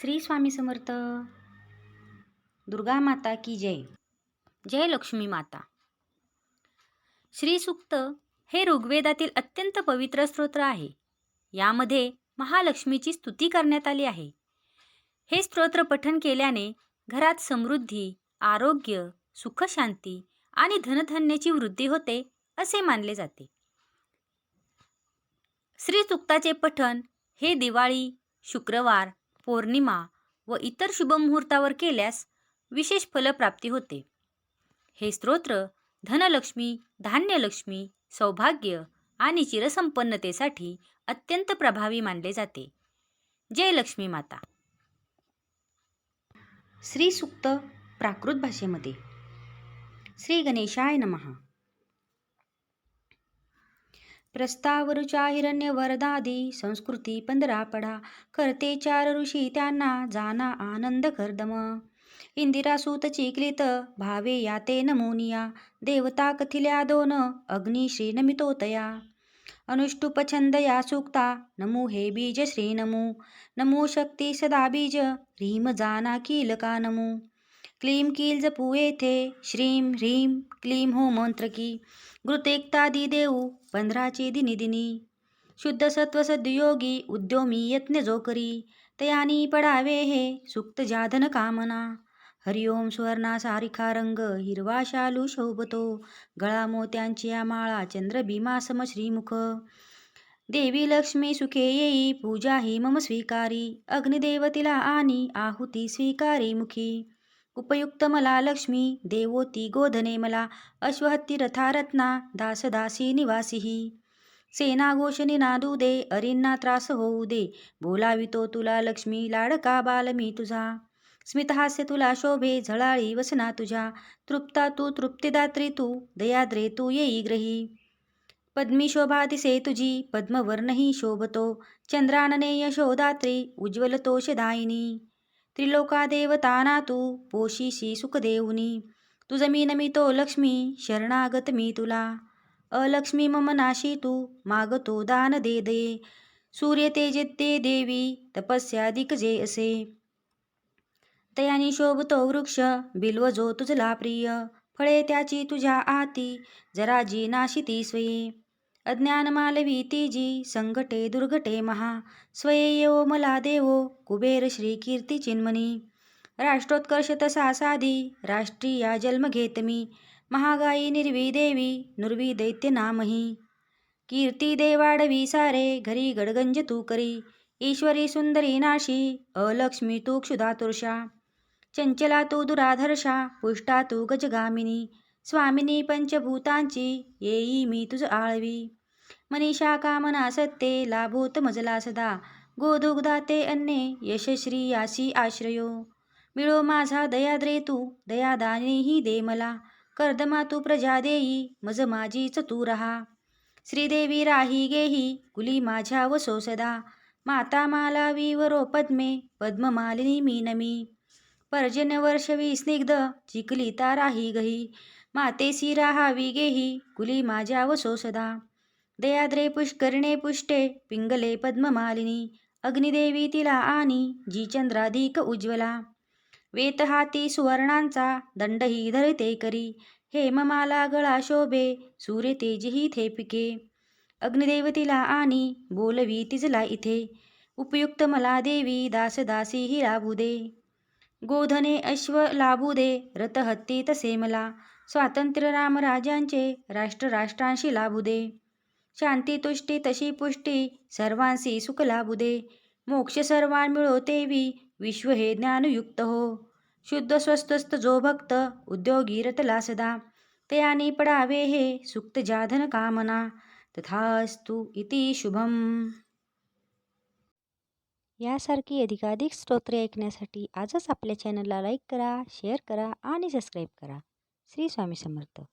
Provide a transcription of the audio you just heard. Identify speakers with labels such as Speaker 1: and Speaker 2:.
Speaker 1: श्री स्वामी समर्थ. दुर्गा माता की जय. जय लक्ष्मी माता. श्री सुक्त हे ऋग्वेदातील अत्यंत पवित्र स्तोत्र आहे. यामध्ये महालक्ष्मीची स्तुती करण्यात आली आहे. हे स्तोत्र पठन केल्याने घरात समृद्धी आरोग्य सुखशांती आणि धनधान्याची वृद्धी होते असे मानले जाते. श्री सुक्ताचे पठन हे दिवाळी शुक्रवार पौर्णिमा व इतर शुभमुहूर्तावर केल्यास विशेष फलप्राप्ती होते. हे स्तोत्र धनलक्ष्मी धान्यलक्ष्मी सौभाग्य आणि चिरसंपन्नतेसाठी अत्यंत प्रभावी मानले जाते. जय लक्ष्मी माता. श्री सुक्त प्राकृत भाषेमध्ये. श्री गणेशाय नमः. प्रस्तावरुचा हिरण्य वरदादी संस्कृती पंधरा पडा करते चार ऋषी त्यांना जाना आनंद करदम इंदिरा सूत चिकलित भावे याते नमोनिया देवता कथिल्या दोन अग्नी श्री नमितोतया अनुष्टुप छंद या सूक्ता नमो हे बीज श्री नमो नमो शक्ती सदा बीज ह्रीम जाना कीलका नमो. क्लीम कील जपू येथे श्रीम ह्रीम क्लीम हो मंत्र की। घृतेक्तादी देऊ पंधराचे दिनी दिनी शुद्ध सत्व सद्योगी उद्योमी यत्न जो करी। तयानी पडावे हे सुक्त जाधन कामना। हरिओम सुवर्णा सारिखा रंग हिरवा शालू शोभतो। गळा मोत्यांची माळा चंद्रभीमा सम श्रीमुख। देवी लक्ष्मी सुखे येई पूजा ही मम स्वीकारी। अग्निदेवतीला आणि आहुती स्वीकारी मुखी। उपयुक्त मला लक्ष्मी देवोती गोधने मला अश्वहत्ती रथारत्ना दासदासी निवासीही. सेना घोषणी नादू दे अरिंना त्रास होऊ दे. बोलावितो तुला लक्ष्मी लाडका बाल मी तुझा. स्मितहास्य तुला शोभे झळाळी वसना तुझ्या. तृप्ता तू तृप्तिदात्री तू दयाद्रे तू येई ग्रही. पद्मी शोभा दिसे तुझी पद्मवर्णही शोभतो. चंद्रानने यशोदात्री उज्ज्वल तोषदायिनी त्रिलोका देवताना तू पोशीशी सुखदेवनी. तुझ मी नमितो लक्ष्मी शरणागत मी तुला. अलक्ष्मी मम नाशी तू मागतो दान दे दे. सूर्य तेजते देवी तपस्या जे असे. तयानी शोभतो वृक्ष बिल्व जो तुझला प्रिय. फळे त्याची तुझ्या आती जरा जी नाशिती स्वये अज्ञान मालवी ती जी दुर्घटे महा स्वये मला देवो कुबेर श्री कीर्ती चिन्मनी. राष्ट्रोत्कर्ष तसा साधी राष्ट्रीया जन्म घेत मी. महागाई निर्वी देवी नुर्वी दैत्य नामही. कीर्ती देवाडवी सारे घरी गडगंज तू करी. ईश्वरी सुंदरी नाशी अलक्ष्मी तू क्षुधातुर्षा चंचला तू दुराधर्षा पुष्टा तू गजगामिनी. स्वामिनी पंचभूतांची येई मी तुझ आळवी. मनीषा कामना सत्ते लाभोत मजला सदा. गोदुग्धाते अन्ने यशश्री यासी आश्रयो. मिळो माझा दयाद्रे तू दयादानेही दे मला. कर्दमा तू प्रजा देई मज माझीच तू रहा. श्रीदेवी राही गेही कुली माझ्या वसो सदा. माता माला विवरो पद्मे पद्ममालिनी मी नमी. पर्जन्य स्निग्ध चिकली ताराही गही. मातेसी राहावी गेही कुली माझ्या वसो सदा दयाद्रे पुष्करणे पुष्टे पिंगले पद्ममालिनी. अग्निदेवी तिला आणि जी चंद्राधिक उज्ज्वला. वेत हाती सुवर्णांचा दंडही धरते करी. हेममाला गळा शोभे सूर्य तेजही थे पिके अग्निदेवतीला आणि बोलवी तिजला इथे. उपयुक्त मला देवी दासदासी ही लाभू दे गोधने अश्व लाभू दे रथ हत्ती तसे मला. स्वातंत्र्य रामराजांचे राष्ट्र राष्ट्रांशी लाभू दे शांती तुष्टी तशी पुष्टी सर्वांशी सुख लाभू दे मोक्ष सर्वां मिळो तेवी विश्व हे ज्ञानयुक्त हो. शुद्ध स्वस्तस्त जो भक्त उद्योगी रतला सदा आणि पडावे हे सुक्त जाधन कामना. तथास्तु इति शुभम. यासारखी अधिकाधिक स्तोत्रे ऐकण्यासाठी आजच आपल्या चॅनलला लाईक करा शेअर करा आणि सबस्क्राईब करा. श्री स्वामी समर्थ.